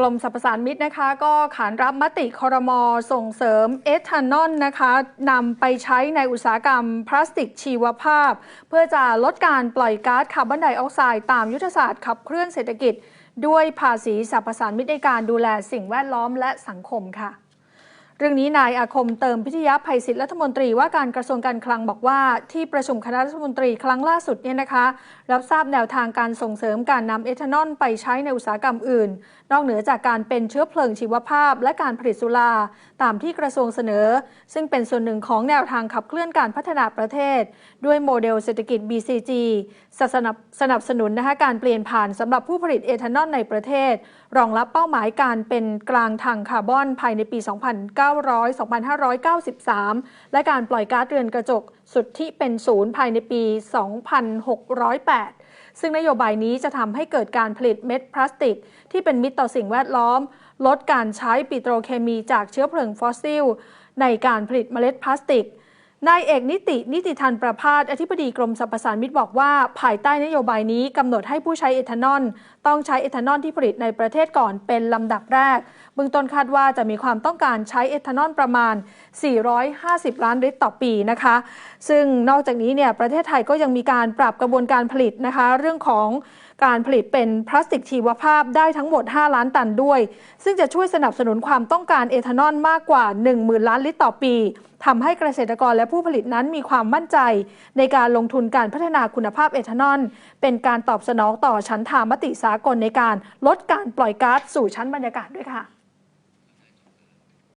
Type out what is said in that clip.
กรมสรรพสานมิตรนะคะ ก็ขานรับมติคอรมอส่งเสริมเอทานอลนะคะนำไปใช้ในอุตสาหกรรมพลาสติกชีวภาพ เพื่อจะลดการปล่อยก๊าซคาร์บอนไดออกไซด์ตามยุทธศาสตร์ขับเคลื่อนเศรษฐกิจ ด้วยภาษีสรรพสานมิตรในการดูแลสิ่งแวดล้อมและสังคมค่ะ เรื่องนี้นายอาคมเติมพิทยาภัยศิษย์รัฐมนตรีว่าการกระทรวงการคลังบอกว่าที่ประชุมคณะรัฐมนตรีครั้งล่าสุดเนี่ยนะคะ รับทราบแนวทางการส่งเสริมการนำเอทานอลไปใช้ในอุตสาหกรรมอื่น นอกเหนือจากการเป็นเชื้อเพลิงชีวภาพ และการผลิตสุราตามที่กระทรวงเสนอ ซึ่งเป็นส่วนหนึ่งของแนวทางขับเคลื่อนการพัฒนาประเทศ ด้วยโมเดลเศรษฐกิจ BCG สนับสนับสนุนนะคะการเปลี่ยนผ่านสำหรับผู้ผลิตเอทานอลในประเทศ รองรับเป้าหมายการเป็นกลางทางคาร์บอนภายในปี 2029 2900 2593 และการปล่อยก๊าซเรือนกระจก สุดที่เป็นศูนย์ภายในปี 2608 ซึ่งนโยบายนี้จะทำให้เกิดการผลิตเม็ดพลาสติก ที่เป็นมิตรต่อสิ่งแวดล้อม ลดการใช้ปิโตรเคมีจากเชื้อเพลิงฟอสซิล ในการผลิตเมล็ดพลาสติก นายเอกนิติ นิติทันประพาสอธิบดีกรมสรรพสานมิตบอกว่า ภายใต้นโยบายนี้กำหนดให้ผู้ใช้เอทานอล ต้องใช้เอทานอลที่ผลิตในประเทศก่อนเป็นลำดับแรกเบื้องต้นคาดว่าจะมีความต้องการใช้เอทานอลประมาณ 450 ล้านลิตรต่อปีนะคะ ซึ่งนอกจากนี้เนี่ยประเทศไทยก็ยังมีการปรับกระบวนการผลิตนะคะ เรื่องของการผลิตเป็นพลาสติกชีวภาพได้ทั้งหมด 5 ล้านตันด้วย ซึ่งจะช่วยสนับสนุนความต้องการเอทานอลมากกว่า 10,000 ล้านลิตรต่อปี ทำให้เกษตรกรและผู้ผลิตนั้นมีความมั่นใจ ในการลงทุนการพัฒนาคุณภาพเอทานอล เป็นการตอบสนองต่อชั้นทามติสากลในการลดการปล่อยก๊าซสู่ชั้นบรรยากาศด้วยค่ะ